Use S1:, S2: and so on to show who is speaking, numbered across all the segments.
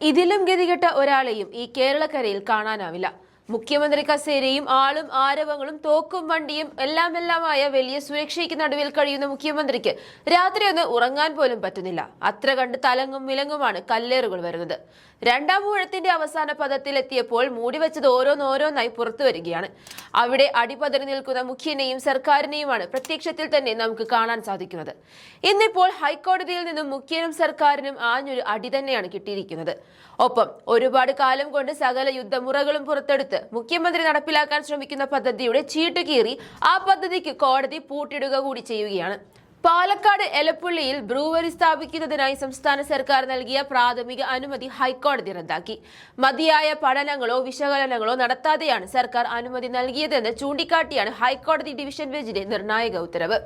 S1: ഇതിലും ഗതികെട്ട ഒരാളെയും ഈ കേരളക്കരയിൽ കാണാനാവില്ല. മുഖ്യമന്ത്രി കസേരയും ആളും ആരവങ്ങളും തോക്കും വണ്ടിയും എല്ലാം എല്ലാമായ വലിയ സുരക്ഷയ്ക്ക് നടുവിൽ കഴിയുന്ന മുഖ്യമന്ത്രിക്ക് രാത്രി ഒന്ന് ഉറങ്ങാൻ പോലും പറ്റുന്നില്ല. അത്ര കണ്ട് തലങ്ങും വിലങ്ങുമാണ് കല്ലേറുകൾ വരുന്നത്. രണ്ടാം ഊഴത്തിന്റെ അവസാന പദത്തിൽ എത്തിയപ്പോൾ മൂടിവെച്ചത് ഓരോന്നോരോന്നായി പുറത്തു വരികയാണ്. അവിടെ അടിപതറി നിൽക്കുന്ന മുഖ്യനെയും സർക്കാരിനെയുമാണ് പ്രത്യക്ഷത്തിൽ തന്നെ നമുക്ക് കാണാൻ സാധിക്കുന്നത്. ഇന്നിപ്പോൾ ഹൈക്കോടതിയിൽ നിന്നും മുഖ്യനും സർക്കാരിനും ആഞ്ഞൊരു അടി തന്നെയാണ് കിട്ടിയിരിക്കുന്നത്. ഒപ്പം ഒരുപാട് കാലം കൊണ്ട് സകല യുദ്ധമുറകളും പുറത്തെടുത്ത് മുഖ്യമന്ത്രി നടപ്പിലാക്കാൻ ശ്രമിക്കുന്ന പദ്ധതിയുടെ ചീട്ട് കീറി ആ പദ്ധതിക്ക് കോടതി പൂട്ടിടുക കൂടി ചെയ്യുകയാണ്. പാലക്കാട് എലപ്പുള്ളിയിൽ ബ്രൂവറി സ്ഥാപിക്കുന്നതിനായി സംസ്ഥാന സർക്കാർ നൽകിയ പ്രാഥമിക അനുമതി ഹൈക്കോടതി റദ്ദാക്കി. മതിയായ പഠനങ്ങളോ വിശകലനങ്ങളോ നടത്താതെയാണ് സർക്കാർ അനുമതി നൽകിയതെന്ന് ചൂണ്ടിക്കാട്ടിയാണ് ഹൈക്കോടതി ഡിവിഷൻ ബെഞ്ചിന്റെ നിർണായക ഉത്തരവ്.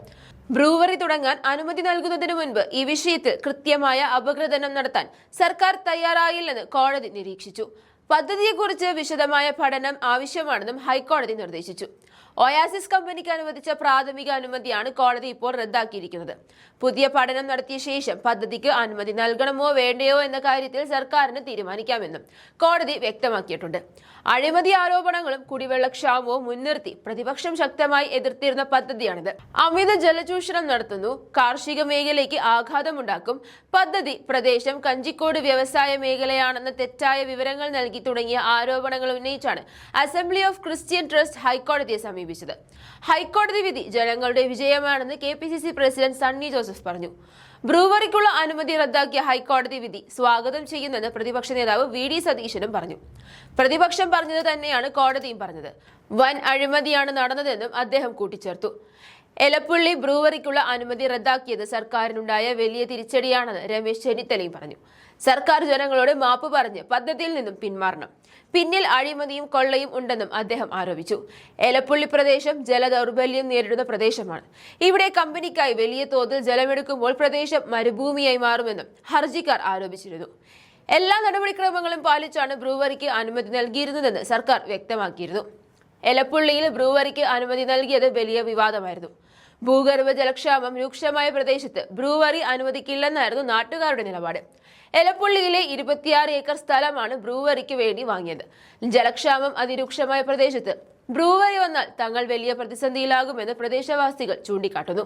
S1: ബ്രൂവറി തുടങ്ങാൻ അനുമതി നൽകുന്നതിന് മുൻപ് ഈ വിഷയത്തിൽ കൃത്യമായ അപഗ്രഥനം നടത്താൻ സർക്കാർ തയ്യാറായില്ലെന്ന് കോടതി നിരീക്ഷിച്ചു. പദ്ധതിയെക്കുറിച്ച് വിശദമായ പഠനം ആവശ്യമാണെന്നും ഹൈക്കോടതി നിർദ്ദേശിച്ചു. ഒയാസിസ് കമ്പനിക്ക് അനുവദിച്ച പ്രാഥമിക അനുമതിയാണ് കോടതി ഇപ്പോൾ റദ്ദാക്കിയിരിക്കുന്നത്. പുതിയ പഠനം നടത്തിയ ശേഷം പദ്ധതിക്ക് അനുമതി നൽകണമോ വേണ്ടയോ എന്ന കാര്യത്തിൽ സർക്കാരിന് തീരുമാനിക്കാമെന്നും കോടതി വ്യക്തമാക്കിയിട്ടുണ്ട്. അഴിമതി ആരോപണങ്ങളും കുടിവെള്ളക്ഷാമവും മുൻനിർത്തി പ്രതിപക്ഷം ശക്തമായി എതിർത്തിരുന്ന പദ്ധതിയാണിത്. അമിത ജലചൂഷണം നടത്തുന്നു കാർഷിക മേഖലയ്ക്ക് ആഘാതമുണ്ടാക്കും പദ്ധതി പ്രദേശം കഞ്ചിക്കോട് വ്യവസായ മേഖലയാണെന്ന തെറ്റായ വിവരങ്ങൾ നൽകി തുടങ്ങിയ ആരോപണങ്ങൾ ഉന്നയിച്ചാണ് അസംബ്ലി ഓഫ് ക്രിസ്ത്യൻ ട്രസ്റ്റ് ഹൈക്കോടതിയെ സമീപിച്ചത്. ഹൈക്കോടതി വിധി ജനങ്ങളുടെ വിജയമാണെന്ന് കെ പ്രസിഡന്റ് സണ്ണി ജോസഫ് പറഞ്ഞു. ബ്രൂവറിക്കുള്ള അനുമതി റദ്ദാക്കിയ ഹൈക്കോടതി വിധി സ്വാഗതം ചെയ്യുന്നെന്ന് പ്രതിപക്ഷ നേതാവ് വി ഡി സതീശനും പറഞ്ഞു. പ്രതിപക്ഷം പറഞ്ഞത് തന്നെയാണ് കോടതിയും പറഞ്ഞത്. വൻ അഴിമതിയാണ് നടന്നതെന്നും അദ്ദേഹം കൂട്ടിച്ചേർത്തു. എലപ്പുള്ളി ബ്രൂവറിക്കുള്ള അനുമതി റദ്ദാക്കിയത് സർക്കാരിനുണ്ടായ വലിയ തിരിച്ചടിയാണെന്ന് രമേശ് ചെന്നിത്തലയും പറഞ്ഞു. സർക്കാർ ജനങ്ങളോട് മാപ്പ് പറഞ്ഞ് പദ്ധതിയിൽ നിന്നും പിന്മാറണം. പിന്നിൽ അഴിമതിയും കൊള്ളയും ഉണ്ടെന്നും അദ്ദേഹം ആരോപിച്ചു. എലപ്പുള്ളി പ്രദേശം ജലദൗർബല്യം നേരിടുന്ന പ്രദേശമാണ്. ഇവിടെ കമ്പനിക്കായി വലിയ തോതിൽ ജലമെടുക്കുമ്പോൾ പ്രദേശം മരുഭൂമിയായി മാറുമെന്നും ഹർജിക്കാർ ആരോപിച്ചിരുന്നു. എല്ലാ നടപടിക്രമങ്ങളും പാലിച്ചാണ് ബ്രൂവറിക്ക് അനുമതി നൽകിയിരുന്നതെന്ന് സർക്കാർ വ്യക്തമാക്കിയിരുന്നു. എലപ്പുള്ളിയിൽ ബ്രൂവറിക്ക് അനുമതി നൽകിയത് വലിയ വിവാദമായിരുന്നു. ഭൂഗർഭ ജലക്ഷാമം രൂക്ഷമായ പ്രദേശത്ത് ബ്രൂവറി അനുവദിക്കില്ലെന്നായിരുന്നു നാട്ടുകാരുടെ നിലപാട്. എലപ്പുള്ളിയിലെ ഇരുപത്തിയാറ് ഏക്കർ സ്ഥലമാണ് ബ്രൂവറിക്ക് വേണ്ടി വാങ്ങിയത്. ജലക്ഷാമം അതിരൂക്ഷമായ പ്രദേശത്ത് ബ്രൂവറി വന്നാൽ തങ്ങൾ വലിയ പ്രതിസന്ധിയിലാകുമെന്ന് പ്രദേശവാസികൾ ചൂണ്ടിക്കാട്ടുന്നു.